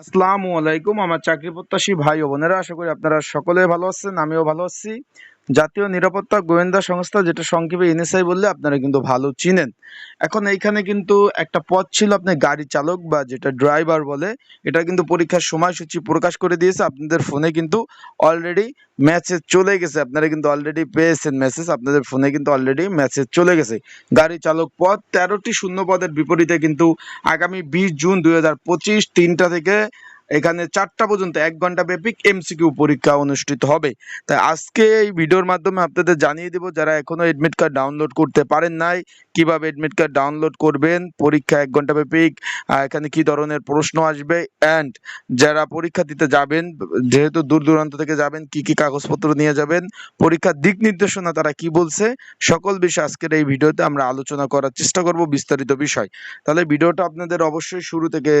আসসালামু আলাইকুম, আমার চাকরি প্রত্যাশী ভাই ও বোনেরা, আশা করি আপনারা সকলে ভালো আছেন, আমিও ভালো আছি। জাতীয় নিরাপত্তা গোয়েন্দা সংস্থা যেটা সংক্ষেপে এনএসআই বললে আপনারা কিন্তু ভালো চিনেন। এখন এইখানে কিন্তু একটা পদ ছিল আপনি গাড়ি চালক বা যেটা ড্রাইভার বলে, এটা কিন্তু পরীক্ষার সময়সূচি প্রকাশ করে দিয়েছে। আপনাদের ফোনে কিন্তু অলরেডি মেসেজ চলে গেছে। আপনারা কিন্তু অলরেডি পেয়েছেন মেসেজ আপনাদের ফোনে কিন্তু অলরেডি মেসেজ চলে গেছে। গাড়ি চালক পদ তেরোটি শূন্য পদের বিপরীতে কিন্তু আগামী বিশ জুন দুই হাজার পঁচিশ তিনটা থেকে এখানে চারটা পর্যন্ত, এক ঘণ্টা ব্যাপী এমসিকিউ পরীক্ষা অনুষ্ঠিত হবে। তাই আজকে এই ভিডিওর মাধ্যমে আপনাদের জানিয়ে দেব, যারা এখনও এডমিট কার্ড ডাউনলোড করতে পারেন নাই, কীভাবে এডমিট কার্ড ডাউনলোড করবেন, পরীক্ষা এক ঘণ্টা ব্যাপী এখানে কি ধরনের প্রশ্ন আসবে অ্যান্ড যারা পরীক্ষা দিতে যাবেন, যেহেতু দূর দূরান্ত থেকে যাবেন, কি কি কাগজপত্র নিয়ে যাবেন, পরীক্ষার দিক নির্দেশনা তারা কি বলছে, সকল বিষয় আজকের এই ভিডিওতে আমরা আলোচনা করার চেষ্টা করব বিস্তারিত বিষয়। তাহলে ভিডিওটা আপনাদের অবশ্যই শুরু থেকে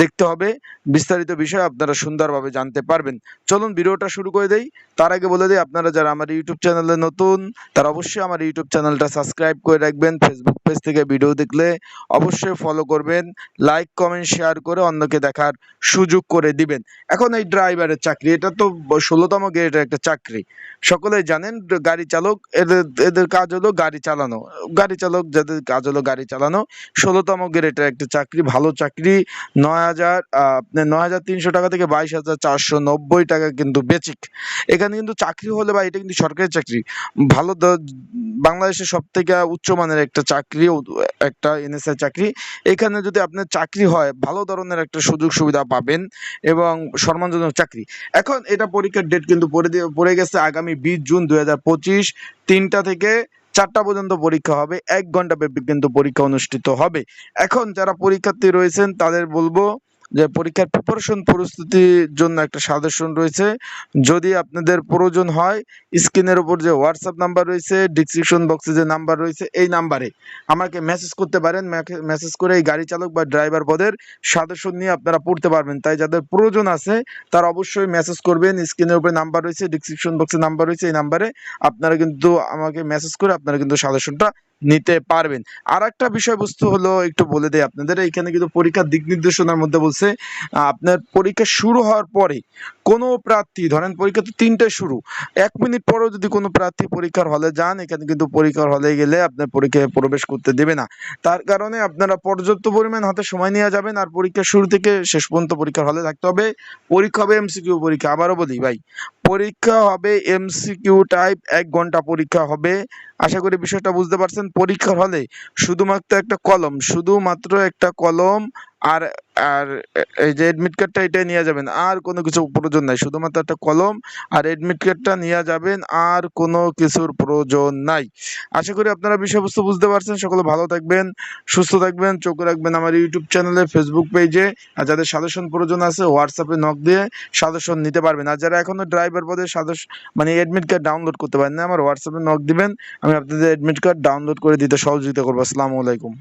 দেখতে হবে, বিস্তারিত বিষয় আপনারা সুন্দরভাবে জানতে পারবেন। চলুন ভিডিওটা শুরু করে দেই। তার আগে বলে দিই, আপনারা যারা আমার ইউটিউব চ্যানেলে নতুন, তারা অবশ্যই আমার ইউটিউব চ্যানেলটা সাবস্ক্রাইব করে রাখবেন। ফেসবুক পেজ থেকে ভিডিও দেখলে অবশ্যই ফলো করবেন। লাইক কমেন্ট শেয়ার করে অন্যকে দেখার সুযোগ করে দিবেন। এখন এই ড্রাইভারের চাকরি, এটা তো ষোলোতম গ্রেডের একটা চাকরি। সকলে জানেন, গাড়ি চালক, এদের এদের কাজ হলো গাড়ি চালানো। গাড়ি চালক, যাদের কাজ হলো গাড়ি চালানো, ষোলোতম গ্রেডের একটা চাকরি, ভালো চাকরি, নয় হাজার নয় হাজার তিনশো টাকা থেকে বাইশ হাজার চারশো নব্বই টাকা কিন্তু বেচিক। এখানে কিন্তু চাকরি হলে বা এটা কিন্তু সরকারি চাকরি। ভালো বাংলাদেশের সব থেকে উচ্চমানের একটা চাকরি একটা এনএসআই চাকরি। এখানে যদি আপনার চাকরি হয়, ভালো ধরনের একটা সুযোগ সুবিধা পাবেন এবং সম্মানজনক চাকরি। এখন এটা পরীক্ষার ডেট কিন্তু পড়ে দিয়ে, পড়ে গেছে আগামী বিশ জুন দুই হাজার পঁচিশ, তিনটা থেকে চারটা পর্যন্ত পরীক্ষা হবে। এক ঘণ্টা ব্যাপী কিন্তু পরীক্ষা অনুষ্ঠিত হবে। এখন যারা পরীক্ষার্থী রয়েছেন, তাদের বলব যে পরীক্ষার প্রিপারেশন প্রস্তুতির জন্য একটা সাজেশন রয়েছে। যদি আপনাদের প্রয়োজন হয়, স্ক্রিনের উপর যে হোয়াটসঅ্যাপ নাম্বার রয়েছে ডিসক্রিপশন বক্সে যে নাম্বার রয়েছে, এই নাম্বারে আমাকে মেসেজ করতে পারেন। মেসেজ করে এই গাড়ি চালক বা ড্রাইভার পদের সাজেশন নিয়ে আপনারা পড়তে পারবেন। তাই যাদের প্রয়োজন আছে, তারা অবশ্যই মেসেজ করবেন। স্ক্রিনের উপরে নাম্বার রয়েছে ডিসক্রিপশন বক্সে নাম্বার রয়েছে, এই নাম্বারে আপনারা কিন্তু আমাকে মেসেজ করে আপনারা কিন্তু সাজেশনটা নিতে পারবেন। আর একটা বিষয়বস্তু হলো, একটু বলে দেয় আপনাদের এখানে কিন্তু পরীক্ষার দিক নির্দেশনার মধ্যে বলছে, আপনার পরীক্ষা শুরু হওয়ার পরে কোনো প্রার্থী, ধরেন পরীক্ষা তো তিনটায় শুরু, এক মিনিট পরেও যদি কোনো প্রার্থী পরীক্ষার হলে যান, এখানে কিন্তু পরীক্ষার হলে গেলে আপনার পরীক্ষায় প্রবেশ করতে দেবে না। তার কারণে আপনারা পর্যাপ্ত পরিমাণ হাতে সময় নিয়ে যাবেন, আর পরীক্ষা শুরু থেকে শেষ পর্যন্ত পরীক্ষার হলে থাকতে হবে। পরীক্ষা হবে, এমসিকিউ পরীক্ষা, আবারও বলি ভাই পরীক্ষা হবে এমসিকিউ টাইপ এক ঘণ্টা পরীক্ষা হবে। আশা করি বিষয়টা বুঝতে পারছেন। পরীক্ষার হলে শুধুমাত্র একটা কলম, শুধুমাত্র একটা কলম আর আর এই যে এডমিট কার্ডটা এটাই নিয়ে যাবেন, আর কোনো কিছু প্রয়োজন নাই, শুধুমাত্র একটা কলম আর এডমিট কার্ডটা নিয়ে যাবেন, আর কোনো কিছুর প্রয়োজন নাই। আশা করি আপনারা বিষয়বস্তু বুঝতে পারছেন, সকলে ভালো থাকবেন, সুস্থ থাকবেন, চোখ রাখবেন আমার ইউটিউব চ্যানেলে ফেসবুক পেজে আর যাদের সাজেশন প্রয়োজন আছে হোয়াটসঅ্যাপে নক দিয়ে সাজেশন নিতে পারবেন। আর যারা এখনও ড্রাইভার পদে সাজেশ মানে এডমিট কার্ড ডাউনলোড করতে পারেন না, আমার হোয়াটসঅ্যাপে নক দিবেন, আমি আপনাদের এডমিট কার্ড ডাউনলোড করে দিতে সহযোগিতা করব। আসসালামু আলাইকুম।